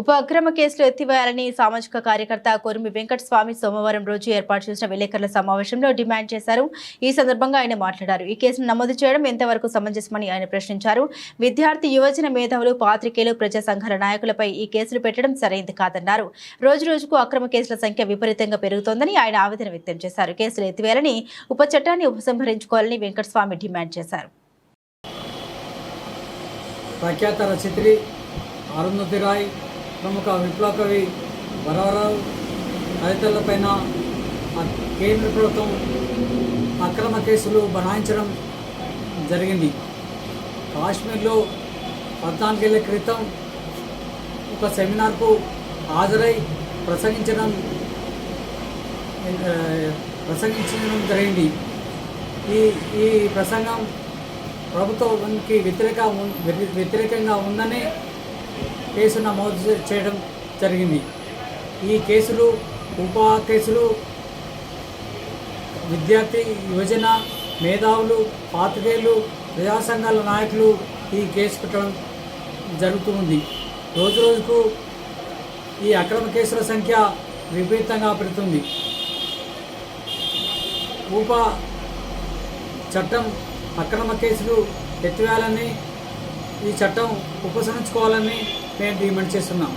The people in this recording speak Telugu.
ఉప అక్రమ కేసులు ఎత్తివేయాలని సామాజిక కార్యకర్త కొరిమి వెంకటస్వామి సోమవారం రోజు ఏర్పాటు చేసిన విలేకరుల సమావేశంలో డిమాండ్ చేశారు. ఈ సందర్భంగా ఆయన మాట్లాడారు. ఈ కేసును నమోదు చేయడం ఎంతవరకు సమంజసమని ఆయన ప్రశ్నించారు. విద్యార్థి యువజన మేధావులు పాత్రికేయులు ప్రజా సంఘాల నాయకులపై ఈ కేసులు పెట్టడం సరైంది కాదన్నారు. రోజు రోజుకు అక్రమ కేసుల సంఖ్య విపరీతంగా పెరుగుతోందని ఆయన ఆవేదన వ్యక్తం చేశారు. కేసులు ఎత్తివేయాలని ఉప చట్టాన్ని ఉపసంహరించుకోవాలని వెంకటస్వామి డిమాండ్ చేశారు. ప్రఖ్యాత రచయిత్రి అరుంధతి రాయ్ ప్రముఖ విప్లవ కవి వరవరావు తదితరులపైన కేంద్ర ప్రభుత్వం అక్రమ కేసులు బనాయించడం జరిగింది. కాశ్మీర్లో పద్నాలుగేళ్ళ క్రితం ఒక సెమినార్కు హాజరై ప్రసంగించడం ప్రసంగించడం జరిగింది. ఈ ఈ ప్రసంగం ప్రభుత్వానికి వ్యతిరేక వ్యతిరేకంగా ఉందని కేసు నమోదు చేయడం జరిగింది. ఈ కేసులు ఉప కేసులు విద్యార్థి యువజన మేధావులు పాత్రికేయులు ప్రజా సంఘాల నాయకులు ఈ కేసు పెట్టడం జరుగుతూ ఉంది. రోజు రోజుకు ఈ అక్రమ కేసుల సంఖ్య విపరీతంగా పెడుతుంది ఉప చట్టం అక్రమ కేసులు ఎత్తివేయాలని ఈ చట్టం ఉపసంహరించుకోవాలని మేము డిమాండ్ చేస్తున్నాం.